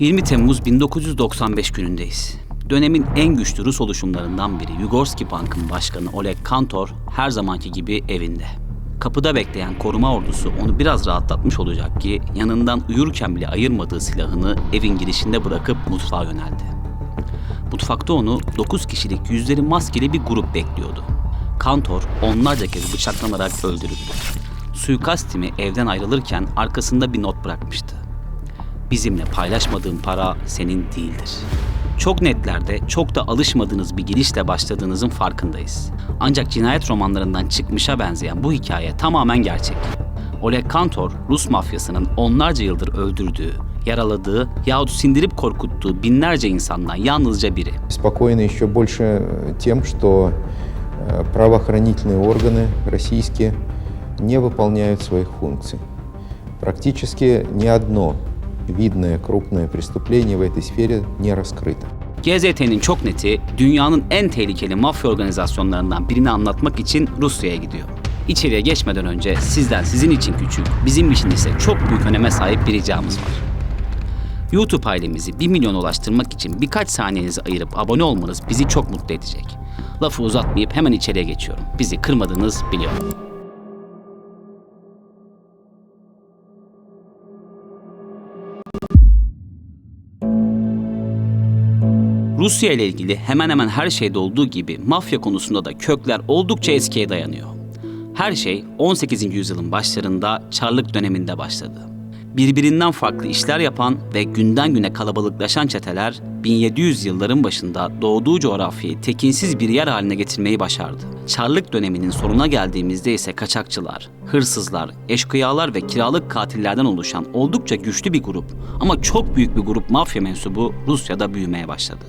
20 Temmuz 1995 günündeyiz. Dönemin en güçlü Rus oluşumlarından biri Yugorski Bank'ın başkanı Oleg Kantor her zamanki gibi evinde. Kapıda bekleyen koruma ordusu onu biraz rahatlatmış olacak ki yanından uyurken bile ayırmadığı silahını evin girişinde bırakıp mutfağa yöneldi. Mutfakta onu 9 kişilik yüzleri maskeli bir grup bekliyordu. Kantor onlarca kez bıçaklanarak öldürüldü. Suikast timi evden ayrılırken arkasında bir not bırakmıştı Bizimle paylaşmadığın para senin değildir. Çok netlerde, çok da alışmadığınız bir girişle başladığınızın farkındayız. Ancak cinayet romanlarından çıkmışa benzeyen bu hikaye tamamen gerçek. Oleg Kantor, Rus mafyasının onlarca yıldır öldürdüğü, yaraladığı yahut sindirip korkuttuğu binlerce insandan yalnızca biri. Спокойно еще больше тем, что э, правоохранительные органы российские не выполняют своих функций. Практически ни одно видное крупное преступление в этой сфере не раскрыто. GZT'nin çok neti dünyanın en tehlikeli mafya organizasyonlarından birini anlatmak için Rusya'ya gidiyor. İçeriye geçmeden önce sizden sizin için küçük, bizim için ise çok büyük öneme sahip bir ricamız var. YouTube ailemizi 1 milyon ulaştırmak için birkaç saniyenizi ayırıp abone olmanız bizi çok mutlu edecek. Lafı uzatmayıp hemen içeriye geçiyorum. Bizi kırmadınız biliyorum. Rusya ile ilgili hemen hemen her şeyde olduğu gibi mafya konusunda da kökler oldukça eskiye dayanıyor. Her şey 18. yüzyılın başlarında Çarlık döneminde başladı. Birbirinden farklı işler yapan ve günden güne kalabalıklaşan çeteler 1700 yılların başında doğduğu coğrafyayı tekinsiz bir yer haline getirmeyi başardı. Çarlık döneminin sonuna geldiğimizde ise kaçakçılar, hırsızlar, eşkıyalar ve kiralık katillerden oluşan oldukça güçlü bir grup ama çok büyük bir grup mafya mensubu Rusya'da büyümeye başladı.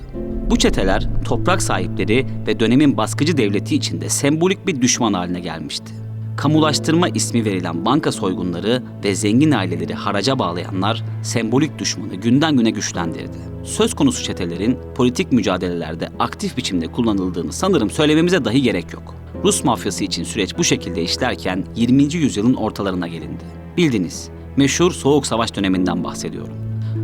Bu çeteler toprak sahipleri ve dönemin baskıcı devleti içinde sembolik bir düşman haline gelmişti. Kamulaştırma ismi verilen banka soygunları ve zengin aileleri haraca bağlayanlar sembolik düşmanı günden güne güçlendirdi. Söz konusu çetelerin politik mücadelelerde aktif biçimde kullanıldığını sanırım söylememize dahi gerek yok. Rus mafyası için süreç bu şekilde işlerken 20. yüzyılın ortalarına gelindi. Bildiniz, meşhur Soğuk Savaş döneminden bahsediyorum.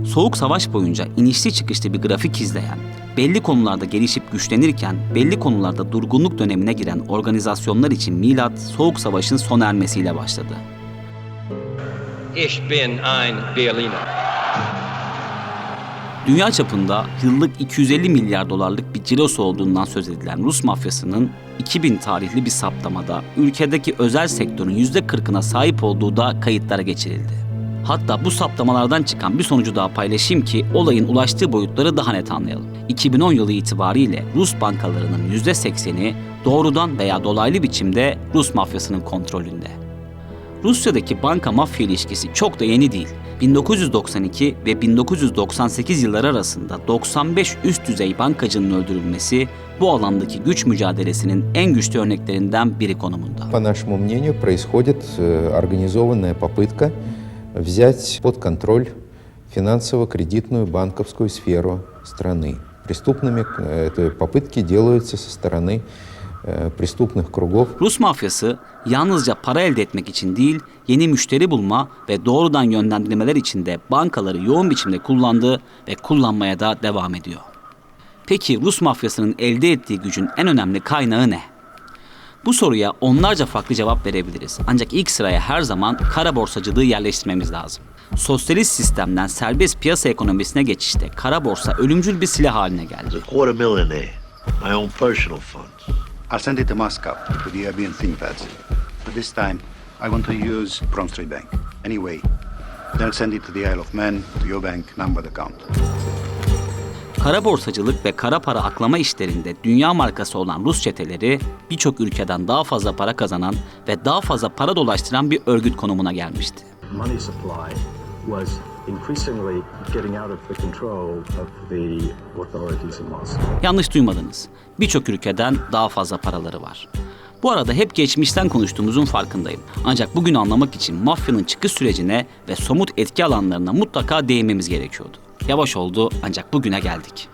Soğuk Savaş boyunca inişli çıkışlı bir grafik izleyen, belli konularda gelişip güçlenirken belli konularda durgunluk dönemine giren organizasyonlar için milat Soğuk Savaş'ın sona ermesiyle başladı. Ich bin ein Berliner. Dünya çapında yıllık 250 milyar dolarlık bir cirosu olduğundan söz edilen Rus mafyasının 2000 tarihli bir saptamada ülkedeki özel sektörün %40'ına sahip olduğu da kayıtlara geçirildi. Hatta bu saptamalardan çıkan bir sonucu daha paylaşayım ki olayın ulaştığı boyutları daha net anlayalım. 2010 yılı itibariyle Rus bankalarının %80'i doğrudan veya dolaylı biçimde Rus mafyasının kontrolünde. Rusya'daki banka mafya ilişkisi çok da yeni değil. 1992 ve 1998 yılları arasında 95 üst düzey bankacının öldürülmesi bu alandaki güç mücadelesinin en güçlü örneklerinden biri konumunda. По нашему мнению, происходит э, организованная попытка взять под контроль финансово-кредитную банковскую сферу страны. Преступными э, эти попытки делаются со стороны э, преступных кругов Rus mafyası yalnızca para elde etmek için değil, yeni müşteri bulma ve doğrudan yönlendirmeler için de bankaları yoğun biçimde kullandı ve kullanmaya da devam ediyor. Peki Rus mafyasının elde ettiği gücün en önemli kaynağı ne? Bu soruya onlarca farklı cevap verebiliriz. Ancak ilk sıraya her zaman kara borsacılığı yerleştirmemiz lazım. Sosyalist sistemden serbest piyasa ekonomisine geçişte kara borsa ölümcül bir silah haline geldi. quarter millionaire, my own personal funds. I'll send it to Moscow to the European ThinkPads. But this time, I want to use Promstry Bank. Anyway, then send it to the Isle of Man, to your bank, number the account. Kara borsacılık ve kara para aklama işlerinde dünya markası olan Rus çeteleri birçok ülkeden daha fazla para kazanan ve daha fazla para dolaştıran bir örgüt konumuna gelmişti. money supply was increasingly getting out of the control of the authorities in Moscow. Yanlış duymadınız. Birçok ülkeden daha fazla paraları var. Bu arada hep geçmişten konuştuğumuzun farkındayım. Ancak bugün anlamak için mafyanın çıkış sürecine ve somut etki alanlarına mutlaka değinmemiz gerekiyordu. Yavaş oldu ancak bugüne geldik.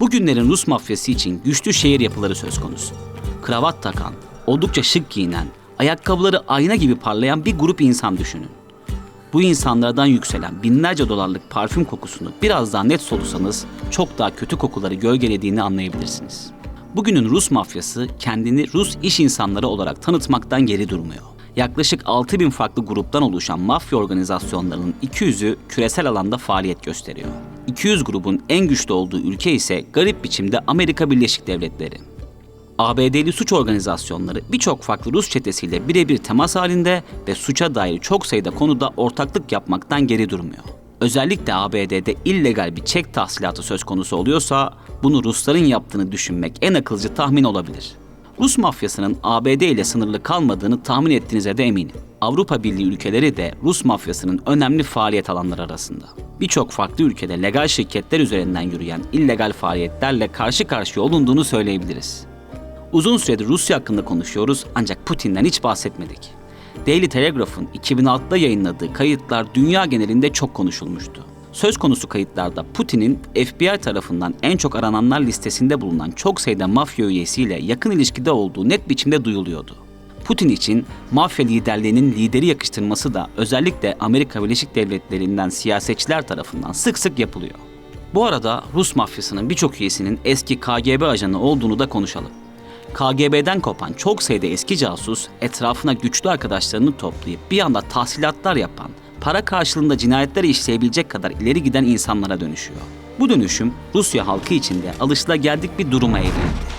Bugünlerin Rus mafyası için güçlü şehir yapıları söz konusu. Kravat takan, oldukça şık giyinen, ayakkabıları ayna gibi parlayan bir grup insan düşünün. Bu insanlardan yükselen binlerce dolarlık parfüm kokusunu biraz daha net solusanız çok daha kötü kokuları gölgelediğini anlayabilirsiniz. Bugünün Rus mafyası kendini Rus iş insanları olarak tanıtmaktan geri durmuyor. Yaklaşık 6000 farklı gruptan oluşan mafya organizasyonlarının 200'ü küresel alanda faaliyet gösteriyor. 200 grubun en güçlü olduğu ülke ise garip biçimde Amerika Birleşik Devletleri. ABD'li suç organizasyonları birçok farklı Rus çetesiyle birebir temas halinde ve suça dair çok sayıda konuda ortaklık yapmaktan geri durmuyor. Özellikle ABD'de illegal bir çek tahsilatı söz konusu oluyorsa bunu Rusların yaptığını düşünmek en akılcı tahmin olabilir. Rus mafyasının ABD ile sınırlı kalmadığını tahmin ettiğinize de eminim. Avrupa Birliği ülkeleri de Rus mafyasının önemli faaliyet alanları arasında. Birçok farklı ülkede legal şirketler üzerinden yürüyen illegal faaliyetlerle karşı karşıya olunduğunu söyleyebiliriz. Uzun süredir Rusya hakkında konuşuyoruz ancak Putin'den hiç bahsetmedik. Daily Telegraph'ın 2006'da yayınladığı kayıtlar dünya genelinde çok konuşulmuştu. Söz konusu kayıtlarda Putin'in FBI tarafından en çok arananlar listesinde bulunan çok sayıda mafya üyesiyle yakın ilişkide olduğu net biçimde duyuluyordu. Putin için mafya liderliğinin lideri yakıştırması da özellikle Amerika Birleşik Devletleri'nden siyasetçiler tarafından sık sık yapılıyor. Bu arada Rus mafyasının birçok üyesinin eski KGB ajanı olduğunu da konuşalım. KGB'den kopan çok sayıda eski casus etrafına güçlü arkadaşlarını toplayıp bir anda tahsilatlar yapan, para karşılığında cinayetler işleyebilecek kadar ileri giden insanlara dönüşüyor. Bu dönüşüm Rusya halkı içinde alışılageldik bir duruma evrildi.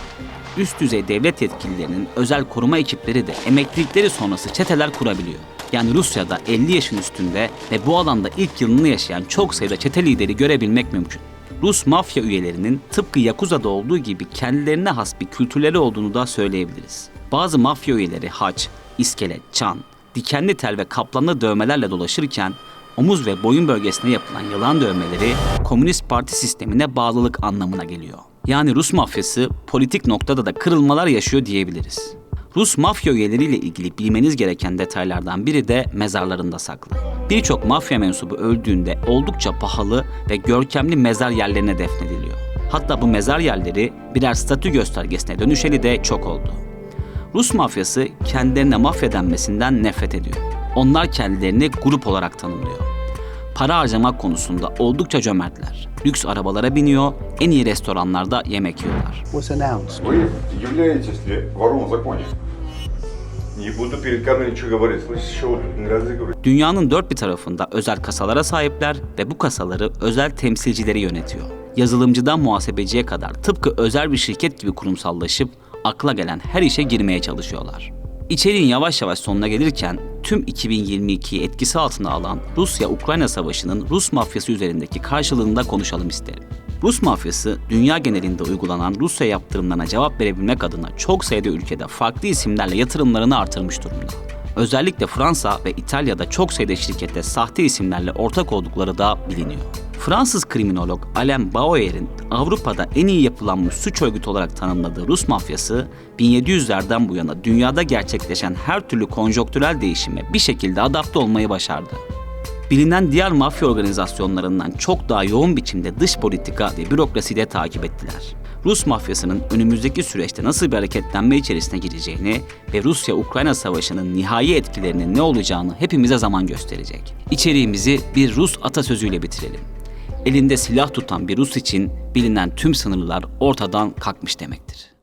Üst düzey devlet yetkililerinin özel koruma ekipleri de emeklilikleri sonrası çeteler kurabiliyor. Yani Rusya'da 50 yaşın üstünde ve bu alanda ilk yılını yaşayan çok sayıda çete lideri görebilmek mümkün. Rus mafya üyelerinin tıpkı Yakuza'da olduğu gibi kendilerine has bir kültürleri olduğunu da söyleyebiliriz. Bazı mafya üyeleri haç, iskelet, çan, dikenli tel ve kaplanlı dövmelerle dolaşırken omuz ve boyun bölgesine yapılan yılan dövmeleri Komünist Parti sistemine bağlılık anlamına geliyor. Yani Rus mafyası politik noktada da kırılmalar yaşıyor diyebiliriz. Rus mafya üyeleriyle ilgili bilmeniz gereken detaylardan biri de mezarlarında saklı. Birçok mafya mensubu öldüğünde oldukça pahalı ve görkemli mezar yerlerine defnediliyor. Hatta bu mezar yerleri birer statü göstergesine dönüşeli de çok oldu. Rus mafyası kendilerine mafya denmesinden nefret ediyor. Onlar kendilerini grup olarak tanımlıyor. Para harcamak konusunda oldukça cömertler. Lüks arabalara biniyor, en iyi restoranlarda yemek yiyorlar. Dünyanın dört bir tarafında özel kasalara sahipler ve bu kasaları özel temsilcileri yönetiyor. Yazılımcıdan muhasebeciye kadar tıpkı özel bir şirket gibi kurumsallaşıp akla gelen her işe girmeye çalışıyorlar. İçeriğin yavaş yavaş sonuna gelirken tüm 2022'yi etkisi altına alan Rusya-Ukrayna savaşının Rus mafyası üzerindeki karşılığını da konuşalım isterim. Rus mafyası dünya genelinde uygulanan Rusya yaptırımlarına cevap verebilmek adına çok sayıda ülkede farklı isimlerle yatırımlarını artırmış durumda. Özellikle Fransa ve İtalya'da çok sayıda şirkette sahte isimlerle ortak oldukları da biliniyor. Fransız kriminolog Alain Bauer'in Avrupa'da en iyi yapılanmış suç örgütü olarak tanımladığı Rus mafyası, 1700'lerden bu yana dünyada gerçekleşen her türlü konjonktürel değişime bir şekilde adapte olmayı başardı. Bilinen diğer mafya organizasyonlarından çok daha yoğun biçimde dış politika ve bürokrasi de takip ettiler. Rus mafyasının önümüzdeki süreçte nasıl bir hareketlenme içerisine gireceğini ve Rusya-Ukrayna savaşının nihai etkilerinin ne olacağını hepimize zaman gösterecek. İçeriğimizi bir Rus atasözüyle bitirelim. Elinde silah tutan bir Rus için bilinen tüm sınırlar ortadan kalkmış demektir.